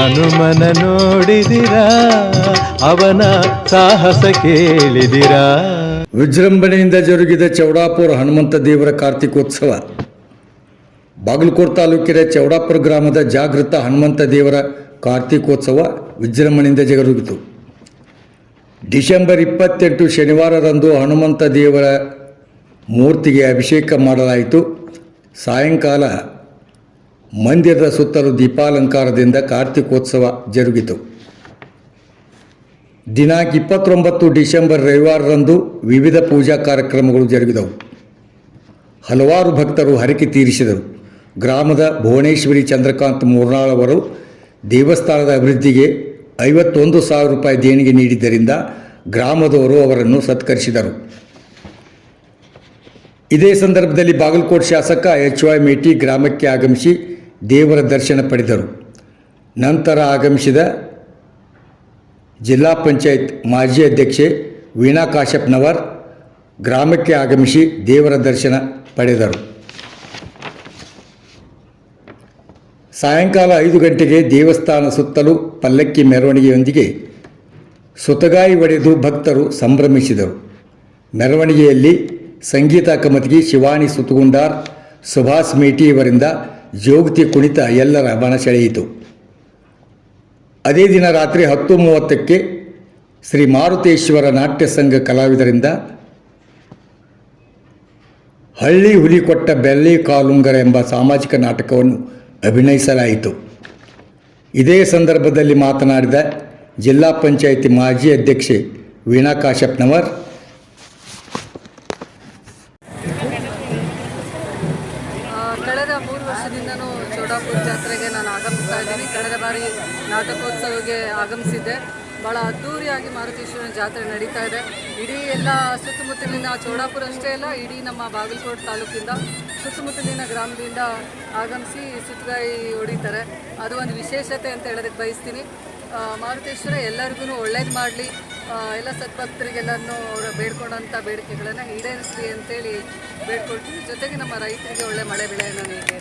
ಹನುಮನ ನೋಡಿದಿರಾ, ಅವನ ಸಾಹಸ ಕೇಳಿದಿರಾ. ವಿಜೃಂಭಣೆಯಿಂದ ಜರುಗಿದ ಚೌಡಾಪುರ ಹನುಮಂತ ದೇವರ ಕಾರ್ತಿಕೋತ್ಸವ. ಬಾಗಲಕೋಟೆ ತಾಲೂಕಿನ ಚೌಡಾಪುರ ಗ್ರಾಮದ ಜಾಗೃತ ಹನುಮಂತ ದೇವರ ಕಾರ್ತಿಕೋತ್ಸವ ವಿಜೃಂಭಣೆಯಿಂದ ಜರುಗಿತು. ಡಿಸೆಂಬರ್ ಇಪ್ಪತ್ತೆಂಟು ಶನಿವಾರರಂದು ಹನುಮಂತ ದೇವರ ಮೂರ್ತಿಗೆ ಅಭಿಷೇಕ ಮಾಡಲಾಯಿತು. ಸಾಯಂಕಾಲ ಮಂದಿರದ ಸುತ್ತಲೂ ದೀಪಾಲಂಕಾರದಿಂದ ಕಾರ್ತಿಕೋತ್ಸವ ಜರುಗಿತು. ದಿನಾಂಕ ಇಪ್ಪತ್ತೊಂಬತ್ತು ಡಿಸೆಂಬರ್ ರವಿವಾರರಂದು ವಿವಿಧ ಪೂಜಾ ಕಾರ್ಯಕ್ರಮಗಳು ಜರುಗಿದವು. ಹಲವಾರು ಭಕ್ತರು ಹರಕೆ ತೀರಿಸಿದರು. ಗ್ರಾಮದ ಭುವನೇಶ್ವರಿ ಚಂದ್ರಕಾಂತ್ ಮೂರ್ನಾಳ್ ಅವರು ದೇವಸ್ಥಾನದ ಅಭಿವೃದ್ಧಿಗೆ ಐವತ್ತೊಂದು ಸಾವಿರ ರೂಪಾಯಿ ದೇಣಿಗೆ ನೀಡಿದ್ದರಿಂದ ಗ್ರಾಮದವರು ಅವರನ್ನು ಸತ್ಕರಿಸಿದರು. ಇದೇ ಸಂದರ್ಭದಲ್ಲಿ ಬಾಗಲಕೋಟೆ ಶಾಸಕ ಎಚ್ ವೈ ಮೇಟಿ ಗ್ರಾಮಕ್ಕೆ ಆಗಮಿಸಿ ದೇವರ ದರ್ಶನ ಪಡೆದರು. ನಂತರ ಆಗಮಿಸಿದ ಜಿಲ್ಲಾ ಪಂಚಾಯತ್ ಮಾಜಿ ಅಧ್ಯಕ್ಷೆ ವೀಣಾ ಕಾಶಪ್ನವರ್ ಗ್ರಾಮಕ್ಕೆ ಆಗಮಿಸಿ ದೇವರ ದರ್ಶನ ಪಡೆದರು. ಸಾಯಂಕಾಲ ಐದು ಗಂಟೆಗೆ ದೇವಸ್ಥಾನ ಸುತ್ತಲೂ ಪಲ್ಲಕ್ಕಿ ಮೆರವಣಿಗೆಯೊಂದಿಗೆ ಸುತಗಾಯಿ ಒಡೆದು ಭಕ್ತರು ಸಂಭ್ರಮಿಸಿದರು. ಮೆರವಣಿಗೆಯಲ್ಲಿ ಸಂಗೀತ ಕಮತಿಗೆ ಶಿವಾನಿ ಸುತಗುಂಡಾರ್ ಸುಭಾಷ್ ಮೇಟಿಯವರಿಂದ ಜೋಗತಿ ಕುಣಿತ ಎಲ್ಲರ ಮನ ಸೆಳೆಯಿತು. ಅದೇ ದಿನ ರಾತ್ರಿ ಹತ್ತು ಮೂವತ್ತಕ್ಕೆ ಶ್ರೀ ಮಾರುತೇಶ್ವರ ನಾಟ್ಯ ಸಂಘ ಕಲಾವಿದರಿಂದ ಹಳ್ಳಿ ಹುಲಿ ಕೊಟ್ಟ ಬೆಳ್ಳಿ ಕಾಲುಂಗರ ಎಂಬ ಸಾಮಾಜಿಕ ನಾಟಕವನ್ನು ಅಭಿನಯಿಸಲಾಯಿತು. ಇದೇ ಸಂದರ್ಭದಲ್ಲಿ ಮಾತನಾಡಿದ ಜಿಲ್ಲಾ ಪಂಚಾಯಿತಿ ಮಾಜಿ ಅಧ್ಯಕ್ಷೆ ವೀಣಾ ಕಾಶ್ಯಪ್ನವರ್ ಕಳೆದ ಮೂರು ವರ್ಷದಿಂದನೂ ಚೌಡಾಪುರ ಜಾತ್ರೆಗೆ ನಾನು ಆಗಮಿಸ್ತಾ ಇದ್ದೀನಿ. ಕಳೆದ ಬಾರಿ ನಾಟಕೋತ್ಸವಕ್ಕೆ ಆಗಮಿಸಿದ್ದೆ. ಭಾಳ ಅದ್ಧೂರಿಯಾಗಿ ಮಾರುತೇಶ್ವರನ ಜಾತ್ರೆ ನಡೀತಾ ಇದೆ. ಇಡೀ ಎಲ್ಲ ಸುತ್ತಮುತ್ತಲಿನ ಚೌಡಾಪುರ ಅಷ್ಟೇ ಅಲ್ಲ, ಇಡೀ ನಮ್ಮ ಬಾಗಲಕೋಟೆ ತಾಲೂಕಿಂದ ಸುತ್ತಮುತ್ತಲಿನ ಗ್ರಾಮದಿಂದ ಆಗಮಿಸಿ ಸುತ್ತಗಾಯಿ ಹೊಡಿತಾರೆ ಅದು ಒಂದು ವಿಶೇಷತೆ ಅಂತ ಹೇಳೋದಕ್ಕೆ ಬಯಸ್ತೀನಿ. ಮಾರುತೇಶ್ವರ ಎಲ್ಲರಿಗೂ ಒಳ್ಳೇದು ಮಾಡಲಿ. ಎಲ್ಲ ಸದ್ಭಕ್ತರಿಗೆಲ್ಲನೂ ಅವರ ಬೇಡ್ಕೊಂಡಂಥ ಬೇಡಿಕೆಗಳನ್ನು ಈಡೇರಿಸಲಿ ಅಂತೇಳಿ ಬೇಡ್ಕೊಳ್ತೀವಿ. ಜೊತೆಗೆ ನಮ್ಮ ರೈತರಿಗೆ ಒಳ್ಳೆ ಮಳೆ ಬೆಳೆಯನ್ನು ನೀಡಿ